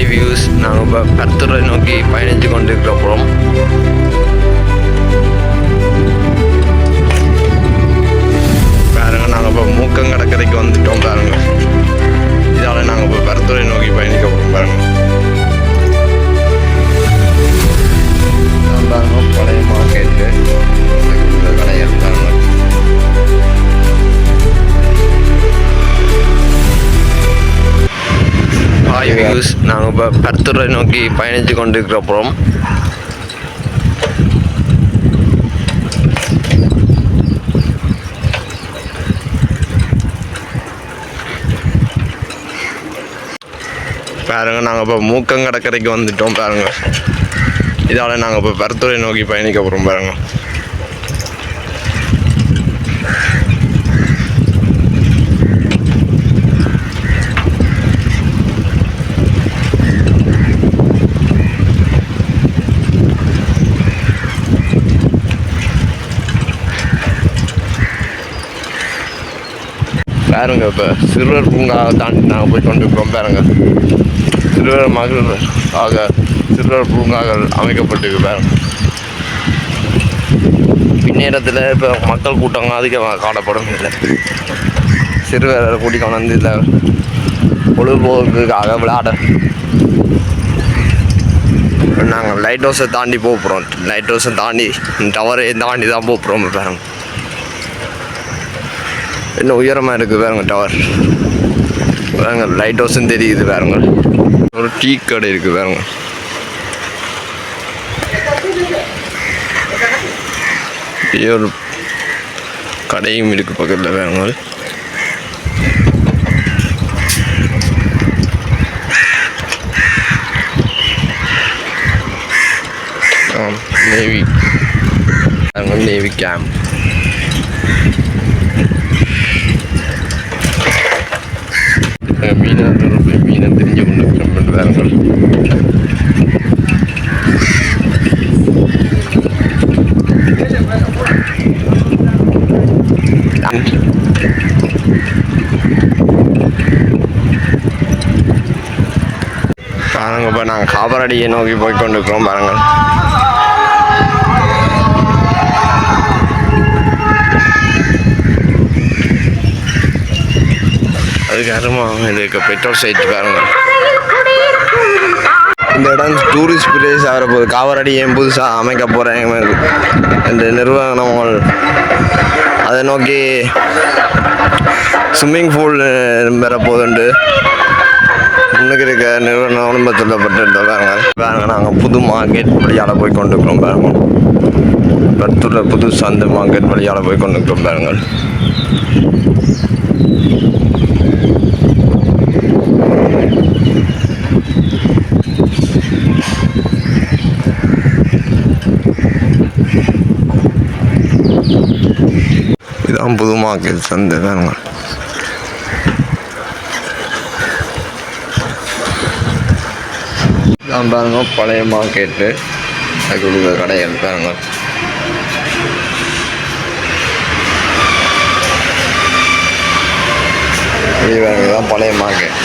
Hi views நாங்கள் இப்போ கர்த்தரை நோக்கி பயணித்து கொண்டிருக்கிறோம் பாருங்க நாங்கள் இப்போ மூக்கம் கடற்கரைக்கு வந்துட்டோம் பாருங்க. இதால நாங்கள் இப்போ கர்த்தரை நோக்கி பயணிக்க போகிறோம் பாருங்கள் ஹாய் வியூஸ் நாங்கள் இப்போ பர்த்துரை நோக்கி பயணித்து கொண்டிருக்கிறோம். பாருங்க நாங்கள் இப்போ மூக்கங்கடற்கரைக்கு வந்துட்டோம் பாருங்கள் இதால் நாங்கள் இப்போ பருத்துறை நோக்கி பயணிக்க போகிறோம் பாருங்க இப்போ. சிறுவர் பூங்காவை தாண்டி நாங்கள் போய் கொண்டிருக்கிறோம் பாருங்க. சிறுவர் மகள் ஆக சிறுவர் பூங்காக்கள் அமைக்கப்பட்டிருக்கு பாருங்க. பின்னேரத்தில் இப்போ மக்கள் கூட்டம் அதிகமாக காணப்படும் இல்லை. சிறுவரை கூட்டி கொண்டு வந்து இதில் பொழுதுபோக்குக்காக விளையாட. நாங்கள் லைட் ஹவுஸை தாண்டி போக போகிறோம் லைட் ஹவுஸை தாண்டி டவரை தாண்டி தான் போக போகிறோம் பாருங்க. இன்னும் உயரமாக இருக்குது பாருங்க டவர் பாருங்க லைட் ஹவுஸும் தெரியுது பாருங்க. ஒரு டீ கடை இருக்குது பாருங்க. ஒரு கடையும் இருக்கு பக்கத்தில் பாருங்க. நேவி நேவி கேம்ப் மீனவர்கள் மீனை தெரிஞ்சு கொண்டு கிளம்பிடுறார்கள் பாருங்க நாங்கள் காபரடியை நோக்கி போய் கொண்டிருக்கிறோம் பாருங்கள். அதுக்கு அருமா இதுக்கு பெட்ரோல் சைட் பாருங்க. இந்த இடம் டூரிஸ்ட் பிளேஸ் ஆகிற போது காவரடி ஏன் புதுசாக அமைக்க போகிறேன் இந்த நிறுவனங்கள் அதை நோக்கி ஸ்விம்மிங் பூல் பெற முன்னுக்கு இருக்க நிறுவனம் சொல்லப்பட்டு பாருங்க. பாருங்க நாங்கள் புது மார்க்கெட் வழியால் போய் கொண்டிருக்கிறோம் பாருங்க. பத்தூரில் புது சந்தை மார்க்கெட் வழியால் போய் கொண்டிருக்கிறோம் பாருங்கள் இதான் புது மார்க்கெட் சந்தை தானுங்க இதான் பாருங்க பழைய மார்க்கெட்டு. அதுக்கு உள்ள கடைகள் பாருங்க. இது பாருங்க இதான் பழைய மார்க்கெட்.